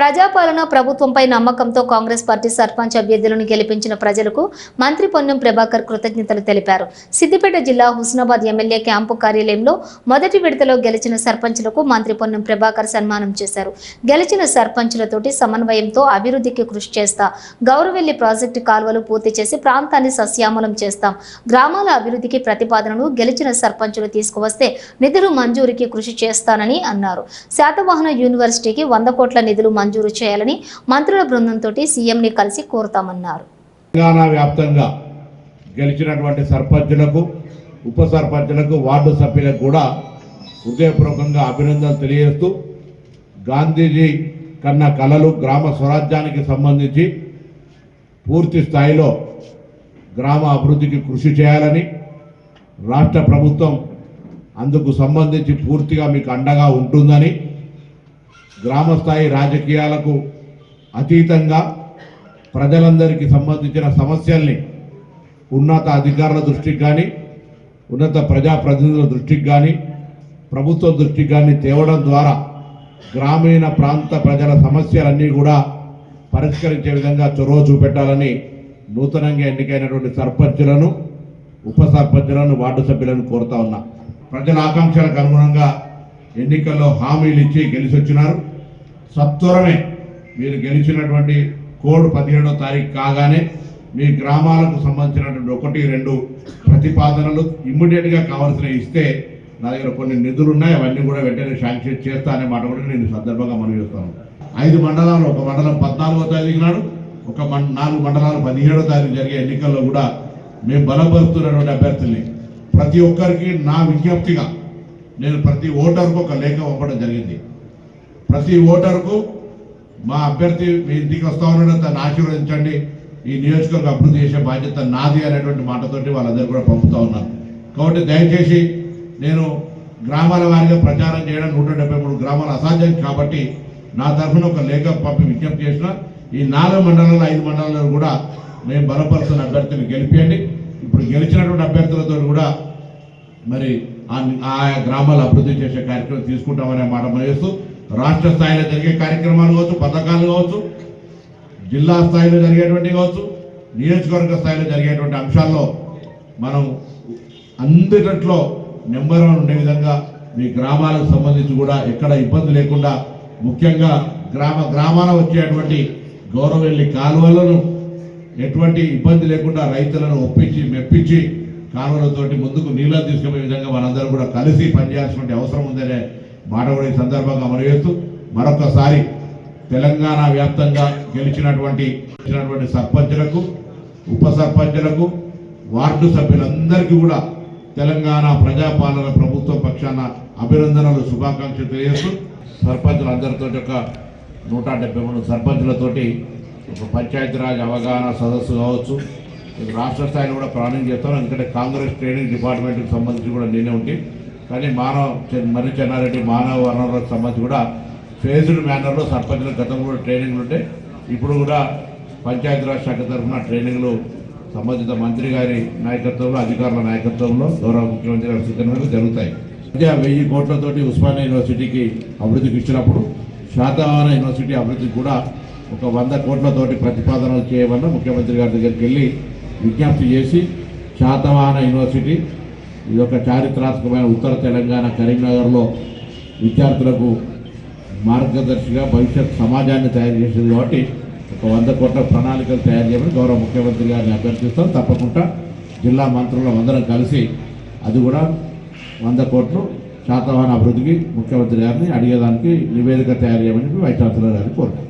ప్రజాపాలన ప్రభుత్వంపై నమ్మకంతో కాంగ్రెస్ పార్టీ సర్పంచ్ అభ్యర్థులను గెలిపించిన ప్రజలకు మంత్రి పొన్నం ప్రభాకర్ కృతజ్ఞతలు తెలిపారు. సిద్దిపేట జిల్లా హుస్నాబాద్ ఎమ్మెల్యే క్యాంపు కార్యాలయంలో మొదటి విడతలో గెలిచిన సర్పంచులకు మంత్రి పొన్నం ప్రభాకర్ సన్మానం చేశారు. గెలిచిన సర్పంచులతోటి సమన్వయంతో అభివృద్ధికి కృషి చేస్తా గౌరవెల్లి ప్రాజెక్టు కాలువలు పూర్తి చేసి ప్రాంతాన్ని సస్యామలం చేస్తాం గ్రామాల అభివృద్ధికి ప్రతిపాదనను గెలిచిన సర్పంచులు తీసుకువస్తే నిధులు మంజూరికి కృషి చేస్తానని అన్నారు. శాతవాహన యూనివర్సిటీకి వంద కోట్ల నిధులు మంజూరు చేయాలని మంత్రుల బృందంతో సీఎంని కలిసి కోరుతామన్నారు. తెలంగాణ వ్యాప్తంగా గెలిచినటువంటి సర్పంచులకు ఉప సర్పంచులకు వార్డు సభ్యులకు కూడా హృదయపూర్వకంగా అభినందనలు తెలియజేస్తూ గాంధీజీ కన్న కళలు గ్రామ స్వరాజ్యానికి సంబంధించి పూర్తి స్థాయిలో గ్రామ అభివృద్ధికి కృషి చేయాలని రాష్ట్ర ప్రభుత్వం అందుకు సంబంధించి పూర్తిగా మీకు అండగా ఉంటుందని గ్రామ స్థాయి రాజకీయాలకు అతీతంగా ప్రజలందరికీ సంబంధించిన సమస్యల్ని ఉన్నత అధికారుల దృష్టికి కానీ ఉన్నత ప్రజాప్రతినిధుల దృష్టికి కానీ ప్రభుత్వ దృష్టికి కానీ తేవడం ద్వారా గ్రామీణ ప్రాంత ప్రజల సమస్యలన్నీ కూడా పరిష్కరించే విధంగా చొరవ చూపెట్టాలని నూతనంగా ఎన్నికైనటువంటి సర్పంచులను ఉప సర్పంచులను వార్డు సభ్యులను కోరుతా ఉన్నా. ప్రజల ఆకాంక్షలకు అనుగుణంగా ఎన్నికల్లో హామీలు ఇచ్చి గెలిచొచ్చినారు సత్వరమే మీరు గెలిచినటువంటి కోడ్ పదిహేడో తారీఖు కాగానే మీ గ్రామాలకు సంబంధించినటువంటి ఒకటి రెండు ప్రతిపాదనలు ఇమ్మీడియట్గా కావాల్సిన ఇస్తే నా దగ్గర కొన్ని నిధులు ఉన్నాయి అవన్నీ కూడా వెంటనే శాంక్షన్ చేస్తా అనే మాట కూడా నేను సందర్భంగా మనం చేస్తాను ఐదు మండలాలు ఒక మండలం పద్నాలుగో తారీఖు నాడు ఒక మం నాలుగు మండలాలు పదిహేడో తారీఖు జరిగే ఎన్నికల్లో కూడా మేము బలపరుస్తున్నటువంటి అభ్యర్థుల్ని ప్రతి ఒక్కరికి నా విజ్ఞప్తిగా నేను ప్రతి ఓటర్కు ఒక లేఖ పంపడం జరిగింది. ప్రతి ఓటర్కు మా అభ్యర్థి మీ ఇంటికి వస్తా ఉన్నాడు తను ఆశీర్వదించండి. ఈ నియోజకవర్గ అభివృద్ధి చేసే బాధ్యత నాది అనేటువంటి మాటతోటి వాళ్ళందరూ కూడా పంపుతా ఉన్నారు. కాబట్టి దయచేసి నేను గ్రామాల వారిగా ప్రచారం చేయడం నూట డెబ్బై మూడు గ్రామాలు అసాధ్యం కాబట్టి నా తరఫున ఒక లేఖ పంపి విజ్ఞప్తి చేసిన ఈ నాలుగు మండలాలు ఐదు మండలాల్లో కూడా మేము బలపరుస్తున్న అభ్యర్థిని గెలిపియండి. ఇప్పుడు గెలిచినటువంటి అభ్యర్థులతో కూడా మరి ఆ- ఆయా గ్రామాలు అభివృద్ధి చేసే కార్యక్రమం తీసుకుంటామనే మాట చేస్తూ రాష్ట్ర స్థాయిలో జరిగే కార్యక్రమాలు కావచ్చు పథకాలు కావచ్చు జిల్లా స్థాయిలో జరిగేటువంటి కావచ్చు నియోజకవర్గ స్థాయిలో జరిగేటువంటి అంశాల్లో మనం అందరిట్లో నెంబర్ వన్ ఉండే విధంగా మీ గ్రామాలకు సంబంధించి కూడా ఎక్కడ ఇబ్బంది లేకుండా ముఖ్యంగా గ్రామ గ్రామాల వచ్చేటువంటి గౌరవెల్లి కాలువలను ఎటువంటి ఇబ్బంది లేకుండా రైతులను ఒప్పించి మెప్పించి కాలువలతోటి ముందుకు నీళ్ళని తీసుకునే విధంగా మనందరూ కూడా కలిసి పనిచేయాల్సిన అవసరం ఉందనే మాట కూడా ఈ సందర్భంగా మనవేస్తూ మరొకసారి తెలంగాణ వ్యాప్తంగా గెలిచినటువంటి గెలిచినటువంటి సర్పంచులకు ఉప సర్పంచులకు వార్డు సభ్యులందరికీ కూడా తెలంగాణ ప్రజాపాలన ప్రభుత్వ పక్షాన అభినందనలు శుభాకాంక్షలు తెలియజేస్తూ సర్పంచులందరితో ఒక నూట డెబ్బై మూడు సర్పంచులతోటి ఒక పంచాయతీరాజ్ అవగాహన సదస్సు కావచ్చు. రాష్ట్ర స్థాయిలో కూడా ప్రాణం చేస్తాను ఎందుకంటే కాంగ్రెస్ ట్రైనింగ్ డిపార్ట్మెంట్కి సంబంధించి కూడా నేనే ఉంటే కానీ మానవ చె- మర్రి చెన్నారెడ్డి మానవ వనరులకు సంబంధించి కూడా ఫేజ్డ్ మేనర్లో సర్పంచులకు గతంలో కూడా ట్రైనింగ్లు ఉంటే ఇప్పుడు కూడా పంచాయతీరాజ్ శాఖ తరఫున ట్రైనింగ్లు సంబంధిత మంత్రి గారి నాయకత్వంలో అధికారుల నాయకత్వంలో గౌరవ ముఖ్యమంత్రి గారి సూచన మేరకు జరుగుతాయి. మధ్య వెయ్యి కోట్లతోటి ఉస్మానియా యూనివర్సిటీకి అభివృద్ధికి ఇచ్చినప్పుడు శాతవాహన యూనివర్సిటీ అభివృద్ధికి కూడా ఒక వంద కోట్లతోటి ప్రతిపాదనలు చేయమన్న ముఖ్యమంత్రి గారి దగ్గరికి వెళ్ళి విజ్ఞప్తి చేసి శాతవాహన యూనివర్సిటీ ఇది ఒక చారిత్రాత్మకమైన ఉత్తర తెలంగాణ కరీంనగర్లో విద్యార్థులకు మార్గదర్శిగా భవిష్యత్ సమాజాన్ని తయారు చేసేది కాబట్టి ఒక వంద కోట్ల ప్రణాళికలు తయారు చేయమని గౌరవ ముఖ్యమంత్రి గారిని అభ్యర్థిస్తాం. తప్పకుండా జిల్లా మంత్రులు అందరం కలిసి అది కూడా వంద కోట్లు శాతవాహన అభివృద్ధికి ముఖ్యమంత్రి గారిని అడిగేదానికి నివేదిక తయారు చేయమని వైస్ ఛాన్సలర్ గారిని కోరుతాం